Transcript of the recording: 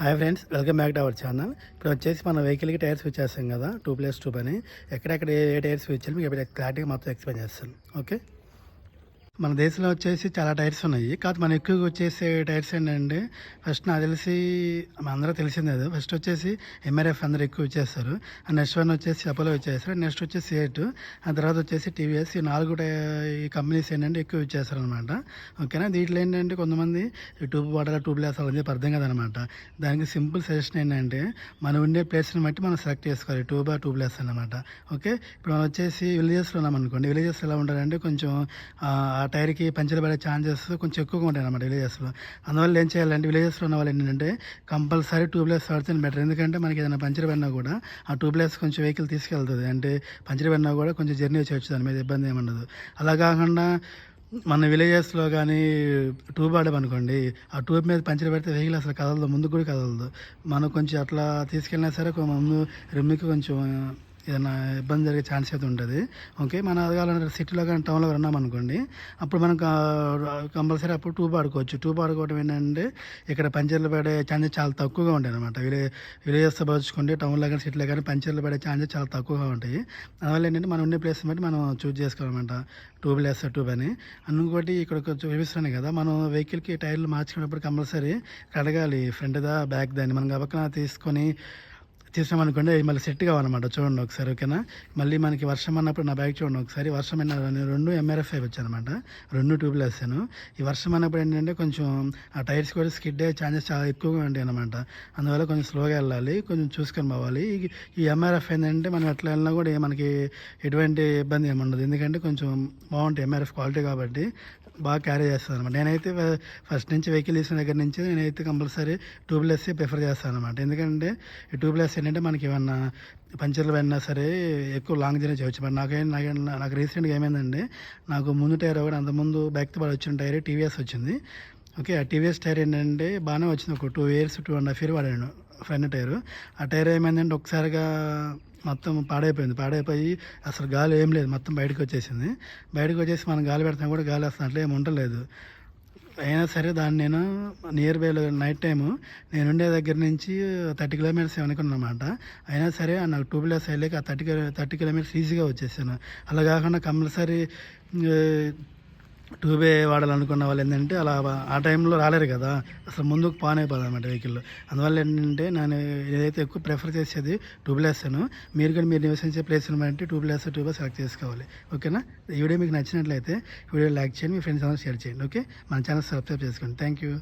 Hi friends welcome back to our channel. ఇప్పుడు వచ్చేసి మన వెహికల్కి టైర్స్ వచ్చేస్తాం కదా టూ ప్లస్ టూ పని. ఎక్కడెక్కడ ఏ టైర్స్ టైర్స్ చేయాలి మీకు క్లారిటీగా మొత్తం ఎక్స్ప్లెయిన్ చేస్తాను. ఓకే? మన దేశంలో వచ్చేసి చాలా టైర్స్ ఉన్నాయి. కాకపోతే మనం ఎక్కువగా వచ్చేసే టైర్స్ ఏంటంటే ఫస్ట్ నాకు తెలిసి మన అందరూ తెలిసిందే అది. ఫస్ట్ వచ్చేసి ఎంఆర్ఎఫ్ అందరూ ఎక్కువ వచ్చేస్తారు నెక్స్ట్ వన్ వచ్చేసి అపోలో వచ్చేస్తారు నెక్స్ట్ వచ్చేసి ఎయిట్ ఆ తర్వాత వచ్చేసి టీవీఎస్ ఈ నాలుగు టై- ఈ కంపెనీస్ ఏంటంటే ఎక్కువ ఇచ్చేస్తారు అనమాట ఓకేనా? దీంట్లో ఏంటంటే కొంతమంది ట్యూబ్ వాటర్ ట్యూబ్ లెస్ అని చెప్పి అర్థం కదనమాట దానికి సింపుల్ సజెషన్ ఏంటంటే మనం ఉండే ప్లేస్ని బట్టి మనం సెలెక్ట్ చేసుకోవాలి. ట్యూబ్ ట్యూబ్ లెస్ అనమాట ఓకే? ఇప్పుడు మనం వచ్చేసి విలేజెస్లో ఉన్నాం అనుకోండి విలేజెస్ ఎలా ఉంటారంటే కొంచెం ఆ టైర్కి పంచర్ పడే ఛాన్సెస్ కొంచెం ఎక్కువగా ఉంటాయి అన్నమాట విలేజెస్లో. అందువల్ల ఏం చేయాలంటే విలేజెస్లో ఉన్న వాళ్ళు ఏంటంటే కంపల్సరీ ట్యూబ్లెస్ వాడితేనే బెటర్. ఎందుకంటే మనకి ఏదైనా పంచర్ పడినా కూడా ఆ ట్యూబ్లెస్ కొంచెం వెహికల్ తీసుకెళ్తుంది. అంటే పంచర్ పడినా కూడా కొంచెం జర్నీ వచ్చి దాని మీద ఇబ్బంది ఏమి ఉండదు. అలా కాకుండా మన విలేజెస్లో కానీ ట్యూబ్ ఆడమనుకోండి ఆ ట్యూబ్ మీద పంచర్ పెడితే వెహికల్ అసలు కదలదు ముందుకు కూడా కదలదు. మనం కొంచెం అట్లా తీసుకెళ్ళినా సరే ముందు రిమ్మికి కొంచెం ఏదైనా ఇబ్బంది జరిగే ఛాన్స్ అయితే ఉంటుంది. ఓకే మన అదగాలంటే సిటీలో కానీ టౌన్లో ఉన్నాం అనుకోండి అప్పుడు మనం కంపల్సరీ అప్పుడు ట్యూబ్ ఆడుకోవచ్చు ట్యూబ్ ఆడుకోవడం ఏంటంటే ఇక్కడ పంచర్లు పడే ఛాన్సెస్ చాలా తక్కువగా ఉంటాయి అనమాట విలే విలేజెస్ పోల్చుకుంటే టౌన్లో కానీ సిటీలో కానీ పంచర్లు పడే ఛాన్సెస్ చాలా తక్కువగా ఉంటాయి. అందువల్ల ఏంటంటే మనం ఉండే ప్లేస్ బట్టి మనం చూస్ చేసుకోవాలన్నమాట. ట్యూబ్ లెస్ ట్యూబ్ అని. ఇంకోటి ఇక్కడ కొంచెం చూపిస్తున్నాయి కదా మనం వెహికల్కి టైర్లు మార్చుకున్నప్పుడు కంపల్సరీ కడగాలి. ఫ్రంట్దా బ్యాక్ దాన్ని మనం గబక్కన తీసుకొని తీసామనుకోండి మళ్ళీ సెట్ కావాలన్నమాట చూడండి ఒకసారి ఓకేనా? మళ్ళీ మనకి వర్షం అన్నప్పుడు నా బ్యాగ్ చూడండి ఒకసారి. వర్షం అయిన రెండు ఎంఆర్ఎఫ్ అయి వచ్చానమాట. రెండు ట్యూబ్లు వేసాను. ఈ వర్షం అన్నప్పుడు ఏంటంటే కొంచెం ఆ టైర్స్ కూడా స్కిడ్ అయ్యే ఛాన్సెస్ చాలా ఎక్కువగా ఉంటాయి అనమాట అందువల్ల కొంచెం స్లోగా వెళ్ళాలి కొంచెం చూసుకొని పోవాలి. ఈ- ఎంఆర్ఎఫ్ ఏంటంటే మనం ఎట్లా వెళ్ళినా కూడా మనకి ఎటువంటి ఇబ్బంది ఏమి ఉండదు. ఎందుకంటే కొంచెం బాగుంటాయి ఎంఆర్ఎఫ్ క్వాలిటీ కాబట్టి బాగా క్యారీ చేస్తాను అనమాట నేనైతే ఫస్ట్ నుంచి వెహికల్ తీసిన దగ్గర నుంచి నేనైతే కంపల్సరీ ట్యూబ్లెస్ ప్రిఫర్ చేస్తాను అనమాట ఎందుకంటే ఈ ట్యూబ్లెస్ ఏంటంటే మనకి ఏమన్నా పంచర్లు పడినా సరే ఎక్కువ లాంగ్ జర్నీ చేయవచ్చు మరి నాకు నాకే నాకు రీసెంట్గా ఏమైందంటే నాకు ముందు టైర్ ఒకటి అంత ముందు బ్యాక్ పడి వచ్చిన టైర్ టీవీఎస్ వచ్చింది. ఓకే ఆ టీవీఎస్ టైర్ ఏంటంటే బాగానే వచ్చింది. ఒక two years two and half year వాడాను ఫ్రంట్ టైర్. ఆ టైర్ ఏమైందంటే ఒకసారిగా మొత్తం పాడైపోయింది. పాడైపోయి అసలు గాలి ఏం లేదు. మొత్తం బయటకు వచ్చేసింది. బయటకు వచ్చేసి మనం గాలి పెడతాం కూడా గాలి వస్తున్నట్లు ఏమి ఉండలేదు. అయినా సరే దాన్ని నేను నియర్ బై నైట్ టైము నేను ఉండే దగ్గర నుంచి థర్టీ కిలోమీటర్స్ అనమాట అయినా సరే నాకు టూ వీలర్స్ వెళ్ళాక ఆ థర్టీ థర్టీ కిలోమీటర్స్ ఈజీగా వచ్చేసాను. అలా కాకుండా కంపల్సరీ ట్యూబే వాడాలనుకున్న వాళ్ళు ఏంటంటే అలా ఆ టైంలో రాలేరు కదా. అసలు ముందుకు పాన్ అయిపోదు అనమాట వెహికల్ అందువల్ల ఏంటంటే నేను ఏదైతే ఎక్కువ ప్రిఫర్ చేసేది ట్యూబ్లెస్ను మీరు కూడా మీరు నివసించే ప్లేస్ని బట్టి ట్యూబ్లెస్ ట్యూబ్ సెలెక్ట్ చేసుకోవాలి. ఓకేనా? ఈ వీడియో మీకు నచ్చినట్లయితే వీడియో లైక్ చేయండి మీ ఫ్రెండ్స్ అందరూ షేర్ చేయండి. ఓకే? మన ఛానల్ సబ్స్క్రైబ్ చేసుకోండి. Thank you